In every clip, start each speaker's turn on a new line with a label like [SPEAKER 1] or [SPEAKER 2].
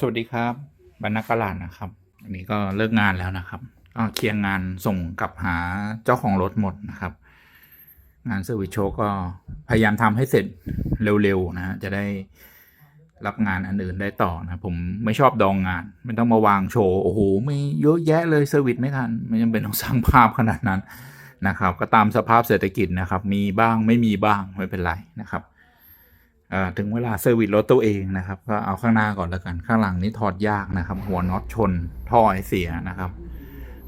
[SPEAKER 1] สวัสดีครับบรรณกลาดนะครับ อันนี้ก็เลิกงานแล้วนะครับก็เคลียร์งานส่งกลับหาเจ้าของรถหมดนะครับ งานเซอร์วิสโชก็พยายามทำให้เสร็จเร็วๆนะฮะจะได้รับงานอันอื่นได้ต่อนะ ผมไม่ชอบดองงาน ไม่ต้องมาวางโชว์โอ้โหไม่เยอะแยะเลยเซอร์วิสไม่ทันไม่จำเป็นต้องสร้างภาพขนาดนั้นนะครับ ก็ตามสภาพเศรษฐกิจนะครับ มีบ้างไม่มีบ้างไม่เป็นไรนะครับ ถึงเวลาเซอร์วิสรถตัวเองนะครับก็เอาข้างหน้าก่อนแล้วกันข้างหลังนี่ถอดยากนะครับ หัวน็อตชนท่อไอเสียนะครับ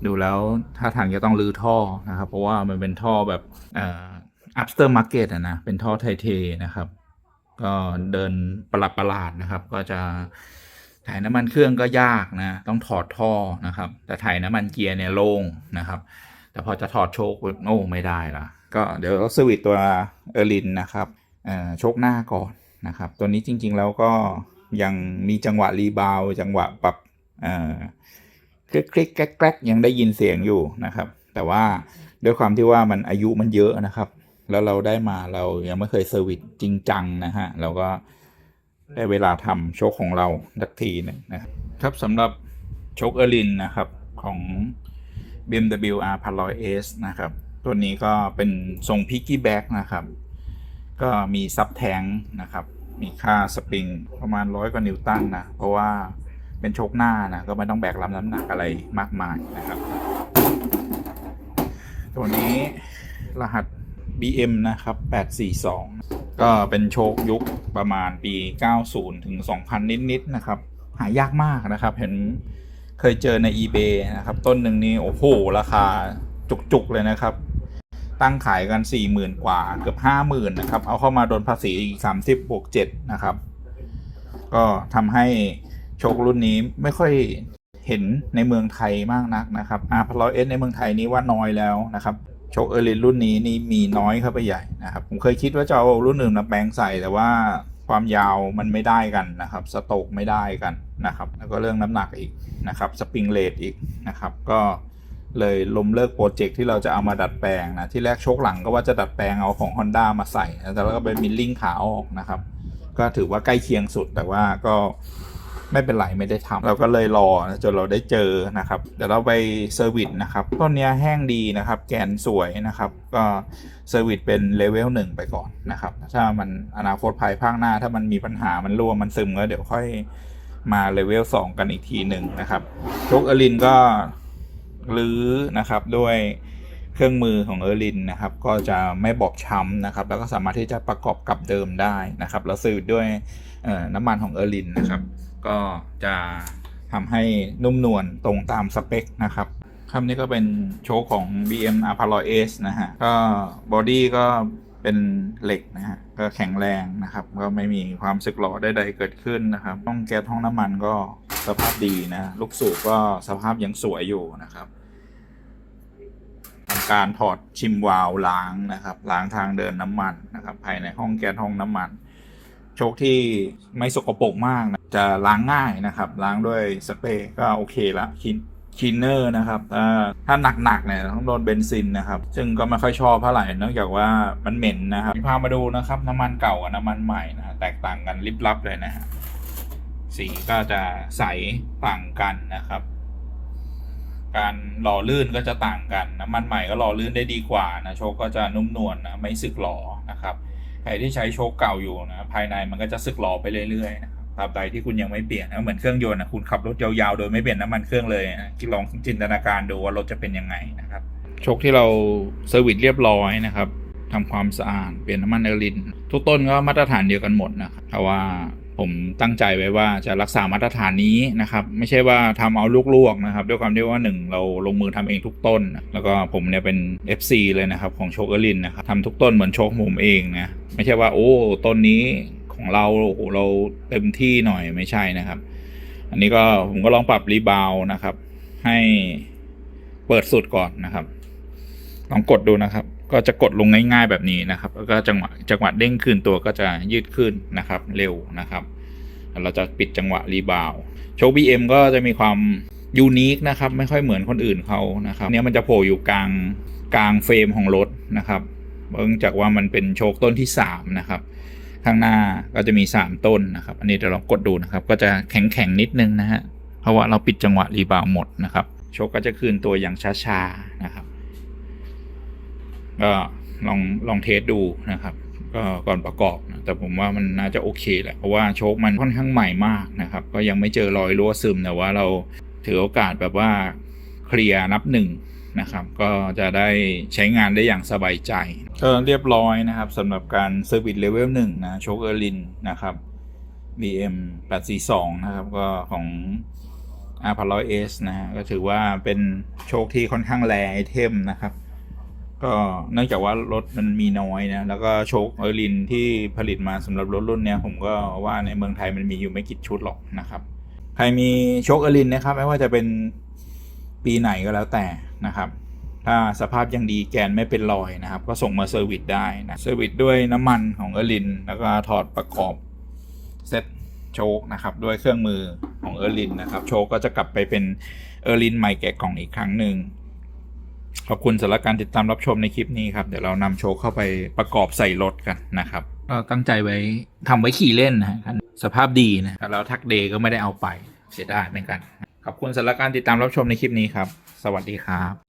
[SPEAKER 1] ดูแล้วถ้าทางจะต้องรื้อท่อนะครับ เพราะว่ามันเป็นท่อแบบเอ่อ after market อะนะเป็นท่อไทเทนะครับ ก็เดินประหลาดประหลาดๆนะครับ ก็จะถ่ายน้ำมันเครื่องก็ยากนะ ต้องถอดท่อนะครับ แต่ถ่ายน้ำมันเกียร์เนี่ยโล่งนะครับ แต่พอจะถอดโชคโอ้ไม่ได้ละก็เดี๋ยวเราสวิตตัวเออร์ลินนะครับ โชคหน้าก่อนนะครับ ตัวนี้จริงๆแล้วก็ยังมีจังหวะรีบาวจังหวะปรับคลิกคลิกแกรกแกรกยังได้ยินเสียงอยู่นะครับ แต่ว่าด้วยความที่ว่ามันอายุมันเยอะนะครับ แล้วเราได้มาเรายังไม่เคยเซอร์วิสจริงจังนะฮะเราก็ได้เวลาทำโชคของเราสักทีนึงนะครับสำหรับโชคเอร์ลินนะครับของ BMW R 100 S นะครับ ตัวนี้ก็เป็นทรงพิกกี้แบ็กนะครับ ก็มีซับแทงนะครับ มีค่าสปริงประมาณร้อยกว่านิวตันนะ เพราะว่าเป็นโชคหน้านะก็ไม่ต้องแบกรับน้ำหนักอะไรมากมายนะครับ ตัวนี้รหัส BM นะครับ 842 ก็เป็นโชคยุคประมาณปี 90 ถึง 2000 นิดๆนะครับ หายากมากนะครับ เห็นเคยเจอใน eBay นะครับ ต้นหนึ่งนี่โอ้โห ราคาจุกๆเลยนะครับ ตั้งขายกัน 40,000 กว่าเกือบ 50,000นะครับ เอาเข้ามาโดนภาษีอีก 30บวก7นะครับ ก็ทำให้โชครุ่นนี้ไม่ค่อยเห็นในเมืองไทยมากนักนะครับอาพลอยเอสในเมืองไทยนี้ว่าน้อยแล้วนะครับโชคเออร์ลินรุ่นนี้นี่มีน้อยเข้าไปใหญ่นะครับ ผมเคยคิดว่าจะเอารุ่นอื่นมาแปลงใส่แต่ว่าความยาวมันไม่ได้กันนะครับ สโตกไม่ได้กันนะครับ แล้วก็เรื่องน้ำหนักอีกนะครับ สปริงเลทอีกนะครับ ก็ เลยล้มเลิกโปรเจกต์ที่เราจะเอามาดัดแปลงนะที่แรกโชคหลังก็ว่าจะดัดแปลงเอาของ Honda มาใส่แต่แล้วก็ไปมิลลิ่งขาออกนะครับ ก็ถือว่าใกล้เคียงสุดแต่ว่าก็ไม่เป็นไรไม่ได้ทำเราก็เลยรอจนเราได้เจอนะครับเดี๋ยวเราไปเซอร์วิสนะครับต้นนี้แห้งดีนะครับ แกนสวยนะครับ ก็เซอร์วิสเป็นเลเวลหนึ่งไปก่อนนะครับ ถ้ามันอนาคตภายภาคหน้า ถ้ามันมีปัญหามันรั่วมันซึมก็เดี๋ยวค่อยมาเลเวล2กันอีกทีหนึ่งนะครับโชคอลินก็ รื้อนะครับด้วยเครื่องมือของเออร์ลินนะครับ ก็จะไม่บอบช้ำนะครับ แล้วก็สามารถที่จะประกอบกับเดิมได้นะครับ แล้วซื้อด้วยน้ำมันของเออร์ลินนะครับ ก็จะทำให้นุ่มนวลตรงตามสเปคนะครับคำนี้ก็เป็นโชคของ BM r 1 0 0 S นะฮะ ก็บอดี้ก็เป็นเหล็กนะฮะ ก็แข็งแรงนะครับ ก็ไม่มีความสึกหรอใดๆเกิดขึ้นนะครับห้องแก๊สห้องน้ำมันก็สภาพดีนะ ลูกสูบก็สภาพยังสวยอยู่นะครับ การถอดชิมวาล์วล้างนะครับ ล้างทางเดินน้ำมันนะครับ ภายในห้องแก๊สห้องน้ำมัน โชคที่ไม่สกปรกมากนะจะล้างง่ายนะครับ ล้างด้วยสเปรย์ก็โอเคละคินคินเนอร์นะครับถ้าถ้าหนักๆเนี่ยต้องโดนเบนซินนะครับ ซึ่งก็ไม่ค่อยชอบเท่าไหร่เนื่องจากว่ามันเหม็นนะครับพามาดูนะครับน้ำมันเก่ากับน้ำมันใหม่นะแตกต่างกันลิบลับเลยนะฮะสีก็จะใสต่างกันนะครับ การหล่อลื่นก็จะต่างกันน้ำมันใหม่ก็หล่อลื่นได้ดีกว่านะโชคก็จะนุ่มนวลนะไม่สึกหล่อนะครับใครที่ใช้โชคเก่าอยู่นะภายในมันก็จะสึกหล่อไปเรื่อยๆนะครับตราบใดที่คุณยังไม่เปลี่ยนเหมือนเครื่องยนต์นะคุณขับรถยาวๆโดยไม่เปลี่ยนน้ำมันเครื่องเลยนะลองจินตนาการดูว่ารถจะเป็นยังไงนะครับโชคที่เราเซอร์วิสเรียบร้อยนะครับทำความสะอาดเปลี่ยนน้ำมันเอลิน ทุกต้นก็มาตรฐานเดียวกันหมดนะครับเพราะว่า ผมตั้งใจไว้ว่าจะรักษามาตรฐานนี้นะครับ ไม่ใช่ว่าทำเอาลวกๆนะครับ ด้วยความที่ว่าหนึ่งเราลงมือทำเองทุกต้น แล้วก็ผมเนี่ยเป็น FC เลยนะครับของโชคเอลินนะครับทำทุกต้นเหมือนโชคผมเองนะไม่ใช่ว่าโอ้ต้นนี้ของเราโอ้โหเราเต็มที่หน่อยไม่ใช่นะครับ อันนี้ก็ผมก็ลองปรับรีบาวนะครับ ให้เปิดสุดก่อนนะครับ ลองกดดูนะครับ ก็จะกดลงง่าย ๆแบบนี้นะครับ แล้วก็จังหวะจังหวะเด้งขึ้นตัวก็จะยืดขึ้นนะครับ เร็วนะครับ เราจะปิดจังหวะรีบาวโชค BM ก็จะมีความยูนิคนะครับ ไม่ค่อยเหมือนคนอื่นเขานะครับเนี่ยมันจะโผล่อยู่กลางกลางเฟรมของรถนะครับเนื่องจากว่ามันเป็นโชคต้นที่ 3 นะครับ ข้างหน้าก็จะมี 3 ต้นนะครับ อันนี้เดี๋ยวลองกดดูนะครับ ก็จะแข็งแข็งๆนิดนึงนะฮะ เพราะว่าเราปิดจังหวะรีบาวหมดนะครับ โชคก็จะคืนตัวอย่างช้าๆนะครับ ก็ลองลองเทสดูนะครับก็ก่อนประกอบนะแต่ผมว่ามันน่าจะโอเคแหละเพราะว่าโชคมันค่อนข้างใหม่มากนะครับ ก็ยังไม่เจอรอยรั่วซึมแต่ว่าเราถือโอกาสแบบว่าเคลียร์นับหนึ่งนะครับ ก็จะได้ใช้งานได้อย่างสบายใจ ก็เรียบร้อยนะครับสำหรับการเซอร์วิสเลเวลหนึ่งนะโชคเออร์ลินนะครับ BM 842 นะครับ ก็ของ R 1 0 0 S นะฮะก็ถือว่าเป็นโชคที่ค่อนข้างแรงไอเทมนะครับ ก็เนื่องจากว่ารถมันมีน้อยนะแล้วก็โชคเออร์ลินที่ผลิตมาสำหรับรถรุ่นเนี้ยผมก็ว่าในเมืองไทยมันมีอยู่ไม่กี่ชุดหรอกนะครับ ใครมีโชคเออร์ลินนะครับไม่ว่าจะเป็นปีไหนก็แล้วแต่นะครับ ถ้าสภาพยังดีแกนไม่เป็นรอยนะครับ ก็ส่งมาเซอร์วิสได้นะเซอร์วิสด้วยน้ำมันของเออร์ลินแล้วก็ถอดประกอบเซ็ตโชคนะครับด้วยเครื่องมือของเออร์ลินนะครับ โชคก็จะกลับไปเป็นเออร์ลินใหม่แกะกล่องอีกครั้งหนึ่ง ขอบคุณสำหรับการติดตามรับชมในคลิปนี้ครับ เดี๋ยวเรานำโชว์เข้าไปประกอบใส่รถกันนะครับก็ตั้งใจไว้ทำไว้ขี่เล่นนะฮะสภาพดีนะแล้วทักเดย์ก็ไม่ได้เอาไปเสียดายเหมือนกัน ขอบคุณสำหรับการติดตามรับชมในคลิปนี้ครับ สวัสดีครับ